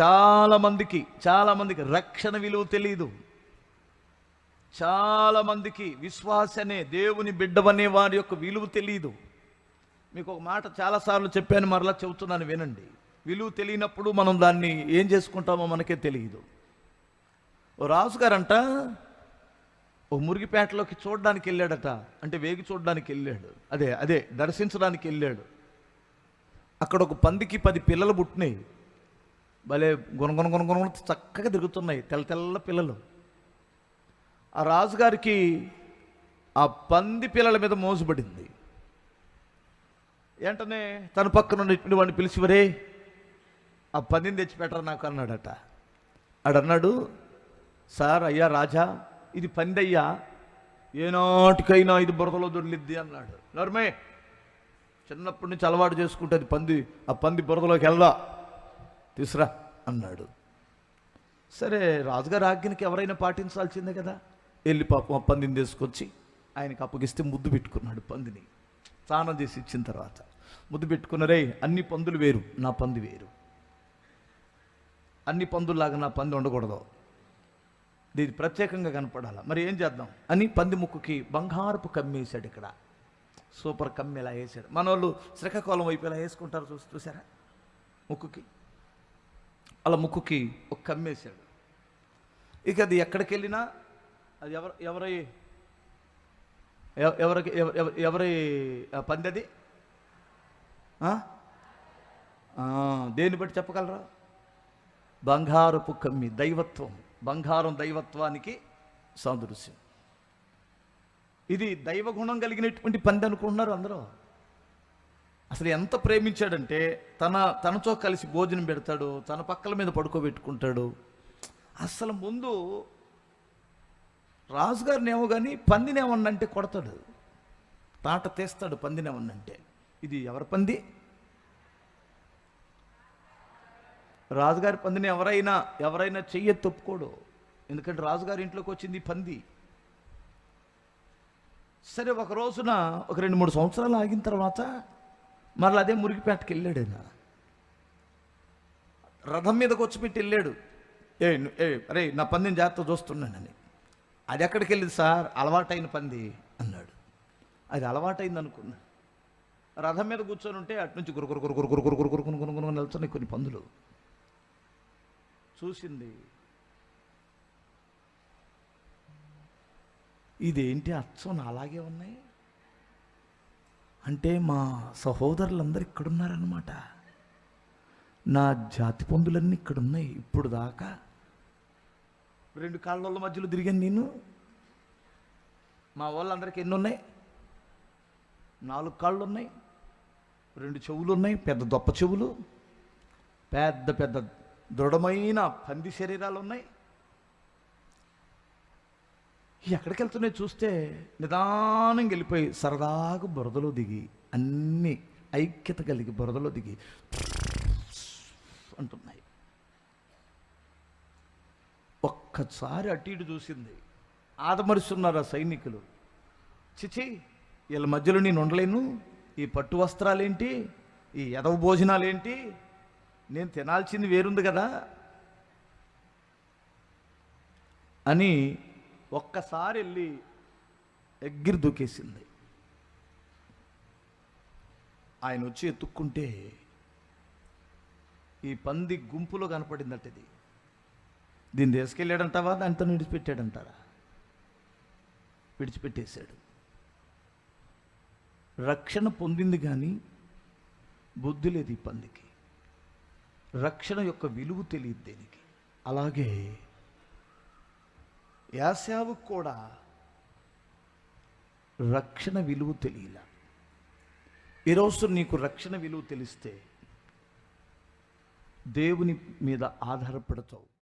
చాలామందికి చాలామందికి రక్షణ విలువ తెలియదు చాలామందికి విశ్వాసనే దేవుని బిడ్డవనే వారి యొక్క విలువ తెలియదు మీకు ఒక మాట చాలాసార్లు చెప్పాను మరలా చెబుతున్నాను వినండి. విలువ తెలియనప్పుడు మనం దాన్ని ఏం చేసుకుంటామో మనకే తెలియదు ఓ రాజుగారంట ఓ మురిగిపేటలోకి చూడడానికి వెళ్ళాడట. అంటే వేగి చూడడానికి వెళ్ళాడు. అదే అదే దర్శించడానికి వెళ్ళాడు. అక్కడ ఒక పందికి పది పిల్లలు పుట్టినాయి. భలే గుణగుణ గుణగుణ చక్కగా తిరుగుతున్నాయి తెల్ల తెల్ల పిల్లలు ఆ రాజుగారికి ఆ పంది పిల్లల మీద మోసపడింది వెంటనే తన పక్కన ఉన్న వాడిని పిలిచివరే ఆ పందిని తెచ్చిపెట్టరు నాకు అన్నాడట ఆడన్నాడు సార్ అయ్యా రాజా ఇది పంది అయ్యా ఏనాటికైనా ఇది బురదలో దొరిలిద్ది అన్నాడు నర్మే చిన్నప్పటి నుంచి అలవాటు చేసుకుంటుంది పంది ఆ పంది బురదలోకి వెళ్దా తీసురా అన్నాడు. సరే రాజుగారి ఆజ్ఞకి ఎవరైనా పాటించాల్సిందే కదా. వెళ్ళి పాపం ఆ పందిని తీసుకొచ్చి ఆయనకి అప్పగిస్తే ముద్దు పెట్టుకున్నాడు పందిని. స్నానం చేసి ఇచ్చిన తర్వాత ముద్దు పెట్టుకున్నారే అన్ని పందులు వేరు నా పంది వేరు. అన్ని పందుల్లాగా నా పంది ఉండకూడదు. దీని ప్రత్యేకంగా కనపడాల? మరి ఏం చేద్దాం? అని పంది ముక్కుకి బంగారపు కమ్మేశాడు ఇక్కడ. సూపర్ కమ్మి ఇలా వేసాడు మన వాళ్ళు శ్రీకాకుళం వైపు ఇలా వేసుకుంటారు చూసి చూసారా? ముక్కుకి. అలా ముక్కుకి ఒక కమ్మేశాడు. ఇక అది ఎక్కడికి వెళ్ళినా అది ఎవరు ఎవరి ఎవరికి ఎవరి పంది అది? దేన్ని బట్టి చెప్పగలరా? బంగారపు కమ్మి దైవత్వం. బంగారం దైవత్వానికి సాదృశ్యం. ఇది దైవ గుణం కలిగినటువంటి పంది అనుకుంటున్నారు అందరూ. అసలు ఎంత ప్రేమించాడంటే తన తనతో కలిసి భోజనం పెడతాడు తన పక్కల మీద పడుకోబెట్టుకుంటాడు. అసలు ముందు రాజుగారిని ఏమో కానీ పందినేమన్నంటే కొడతాడు. తాట తీస్తాడు పందినేమన్నంటే ఇది ఎవరి పంది? రాజుగారి పందిని ఎవరైనా ఎవరైనా చెయ్య తప్పుకోడు. ఎందుకంటే రాజుగారి ఇంట్లోకి వచ్చింది ఈ పంది. సరే ఒక రోజున ఒక రెండు మూడు సంవత్సరాలు ఆగిన తర్వాత మరలా అదే మురిగిపేటకి వెళ్ళాడు ఆయన రథం మీద పెట్టి వెళ్ళాడు ఏ ఏ అరే నా పందిని జాగ్రత్త చూస్తున్నానని అది ఎక్కడికి వెళ్ళింది సార్ అలవాటైన పంది అన్నాడు అది అలవాటైంది అనుకున్నా రథం మీద కూర్చొని ఉంటే అటు నుంచి గురుగురు గురుగురు గురుగురు గురుగురు కొనుగొనుగొను వెళ్తున్నాయి కొన్ని పందులు చూసింది ఇదేంటి అచ్చం అలాగే ఉన్నాయి అంటే మా సహోదరులందరూ ఇక్కడున్నారనమాట నా జాతి పందులన్నీ ఇక్కడున్నాయి. ఇప్పుడు దాకా రెండు కాళ్ళ మధ్యలో తిరిగాను నేను. మా వాళ్ళందరికీ ఎన్ని ఉన్నాయి నాలుగు కాళ్ళు ఉన్నాయి రెండు చెవులు ఉన్నాయి పెద్ద దొప్ప చెవులు. పెద్ద పెద్ద దృఢమైన పంది శరీరాలు ఉన్నాయి ఎక్కడికి వెళ్తున్నాయి చూస్తే నిదానంగా వెళ్ళిపోయి సరదాగా బురదలో దిగి అన్నీ ఐక్యత కలిగి బురదలో దిగి అంటున్నాయి. ఒక్కసారి అటు ఇటు చూసింది. ఆదమరుస్తున్నారు ఆ సైనికులు. చిచి వీళ్ళ మధ్యలో నేను ఉండలేను. ఈ పట్టు వస్త్రాలేంటి? ఈ ఎదవ భోజనాలేంటి? నేను తినాల్సింది వేరుంది కదా అని ఒక్కసారి వెళ్ళి ఎగ్గిరి దూకేసింది. ఆయన వచ్చి ఎత్తుక్కుంటే ఈ పంది గుంపులో కనపడిందట ఇది. దీన్ని తీసుకెళ్ళాడంటావా? దానితో విడిచిపెట్టాడంటారా? విడిచిపెట్టేశాడు. రక్షణ పొందింది కానీ బుద్ధి లేదు ఈ పందికి. రక్షణ యొక్క విలువ తెలియదు దేనికి. అలాగే యాసావుకు కూడా రక్షణ విలువ తెలియలా. ఈరోజు నీకు రక్షణ విలువ తెలిస్తే దేవుని మీద ఆధారపడతావు.